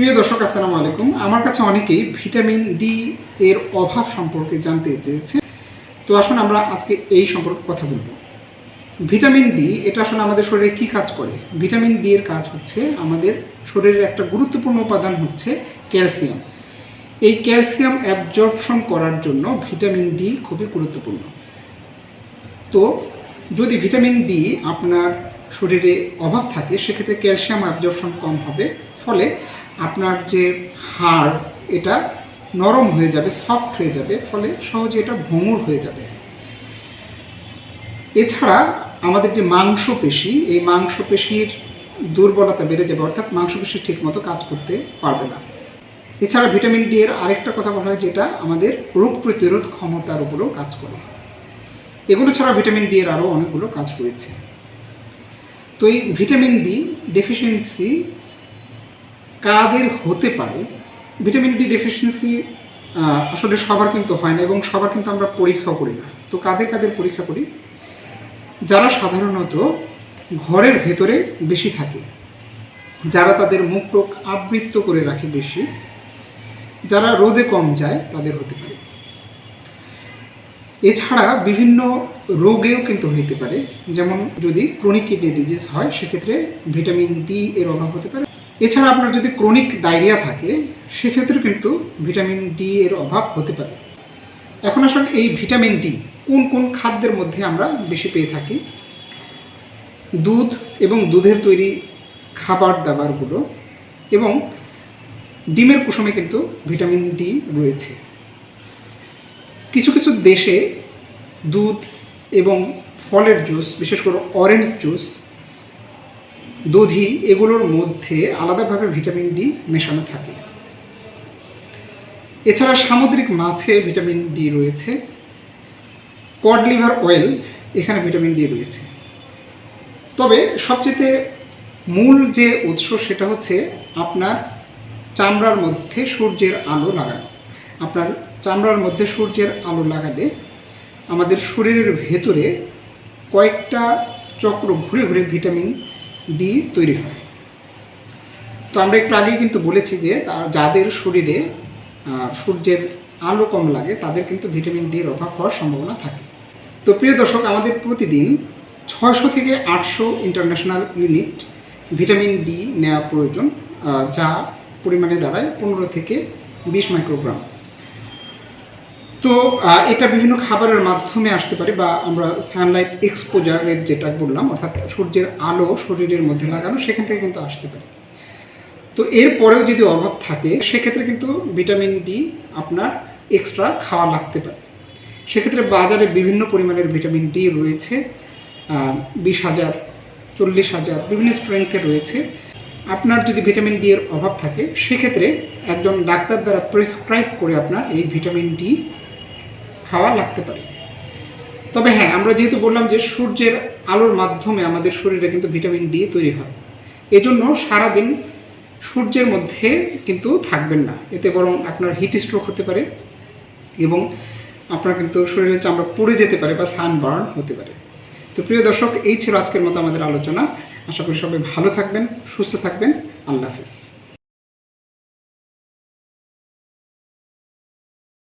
প্রিয় দর্শক, আসসালামু আলাইকুম। আমার কাছে অনেকেই ভিটামিন ডি এর অভাব সম্পর্কে জানতে চেয়েছে। তো আসুন আমরা আজকে এই সম্পর্কে কথা বলব। ভিটামিন ডি এটা আসলে আমাদের শরীরে কি কাজ করে? ভিটামিন ডি এর কাজ হচ্ছে আমাদের শরীরের একটা গুরুত্বপূর্ণ উপাদান হচ্ছে ক্যালসিয়াম। এই ক্যালসিয়াম অ্যাবজর্পশন করার জন্য ভিটামিন ডি খুবই গুরুত্বপূর্ণ। তো যদি ভিটামিন ডি আপনার শরীরে অভাব থাকে, সেক্ষেত্রে ক্যালসিয়াম অ্যাবজর্পশন কম হবে। ফলে আপনার যে হাড়, এটা নরম হয়ে যাবে সফট হয়ে যাবে, ফলে সহজে এটা ভঙুর হয়ে যাবে। এছাড়া আমাদের যে মাংসপেশি, এই মাংসপেশির দুর্বলতা বেড়ে যাবে, অর্থাৎ মাংসপেশি ঠিকমতো কাজ করতে পারবে না। এছাড়া ভিটামিন ডি এর আরেকটা কথা বলা হয়, যেটা আমাদের রোগ প্রতিরোধ ক্ষমতার উপরেও কাজ করে। এগুলো ছাড়া ভিটামিন ডি এর আরও অনেকগুলো কাজ রয়েছে। তো এই ভিটামিন ডি ডেফিসিয়েন্সি কাদের হতে পারে? ভিটামিন ডি ডেফিসিয়েন্সি আসলে সবার কিন্তু হয় না এবং সবার কিন্তু আমরা পরীক্ষাও করি না। তো কাদের কাদের পরীক্ষা করি? যারা সাধারণত ঘরের ভেতরে বেশি থাকে, যারা তাদের মুখ টোক আবৃত্ত করে রাখে বেশি, যারা রোদে কম যায় তাদের হতে পারে। এছাড়া বিভিন্ন রোগেও কিন্তু হতে পারে। যেমন যদি ক্রনিক কিডনি ডিজিজ হয়, সেক্ষেত্রে ভিটামিন ডি এর অভাব হতে পারে। এছাড়া আপনার যদি ক্রনিক ডায়রিয়া থাকে সেক্ষেত্রে কিন্তু ভিটামিন ডি এর অভাব হতে পারে। এখন আসলে এই ভিটামিন ডি কোন কোন খাদ্যের মধ্যে আমরা বেশি পেয়ে থাকি? দুধ এবং দুধের তৈরি খাবার দাবারগুলো এবং ডিমের কুসুমে কিন্তু ভিটামিন ডি রয়েছে। কিছু কিছু দেশে দুধ এবং ফলের জুস, বিশেষ করে অরেঞ্জ জুস দধি এগুলোর মধ্যে আলাদাভাবে ভিটামিন ডি মেশানো থাকে। এছাড়া সামুদ্রিক মাছে ভিটামিন ডি রয়েছে। কড লিভার অয়েল এখানে ভিটামিন ডি রয়েছে। তবে সবচেয়ে মূল যে উৎস সেটা হচ্ছে আপনার চামড়ার মধ্যে সূর্যের আলো লাগানো। আপনার চামড়ার মধ্যে সূর্যের আলো লাগালে আমাদের শরীরের ভেতরে কয়েকটা চক্র ঘুরে ঘুরে ভিটামিন ডি তৈরি হয়। তো আমরা একটু আগেই কিন্তু বলেছি যে তার যাদের শরীরে সূর্যের আলো কম লাগে, তাদের কিন্তু ভিটামিন ডির অভাব হওয়ার সম্ভাবনা থাকে। তো প্রিয় দর্শক, আমাদের প্রতিদিন ছয়শো থেকে আটশো ইন্টারন্যাশনাল ইউনিট ভিটামিন ডি নেওয়া প্রয়োজন যা পরিমাণে দাঁড়ায় পনেরো থেকে বিশ মাইক্রোগ্রাম তো এটা বিভিন্ন খাবারের মাধ্যমে আসতে পারে বা আমরা সানলাইট এক্সপোজারের যেটা বললাম, অর্থাৎ সূর্যের আলো শরীরের মধ্যে লাগানো, সেখান থেকে কিন্তু আসতে পারে। তো এরপরেও যদি অভাব থাকে, সেক্ষেত্রে কিন্তু ভিটামিন ডি আপনার এক্সট্রা খাওয়া লাগতে পারে। সেক্ষেত্রে বাজারে বিভিন্ন পরিমাণের ভিটামিন ডি রয়েছে বিশ হাজার, চল্লিশ হাজার, বিভিন্ন স্ট্রেংথের রয়েছে। আপনার যদি ভিটামিন ডি এর অভাব থাকে, সেক্ষেত্রে একজন ডাক্তার দ্বারা প্রেসক্রাইব করে আপনার এই ভিটামিন ডি খাওয়া লাগতে পারে। তবে হ্যাঁ আমরা যেহেতু বললাম যে সূর্যের আলোর মাধ্যমে আমাদের শরীরে কিন্তু ভিটামিন ডি তৈরি হয়, এজন্য সারাদিন সূর্যের মধ্যে কিন্তু থাকবেন না। এতে বরং আপনার হিট স্ট্রোক হতে পারে এবং আপনার কিন্তু শরীরের চামড়া পুড়ে যেতে পারে বা সানবার্ন হতে পারে। তো প্রিয় দর্শক, এই ছিল আজকের মতো আমাদের আলোচনা। আশা করি সবাই ভালো থাকবেন, সুস্থ থাকবেন। আল্লাহ হাফিজ।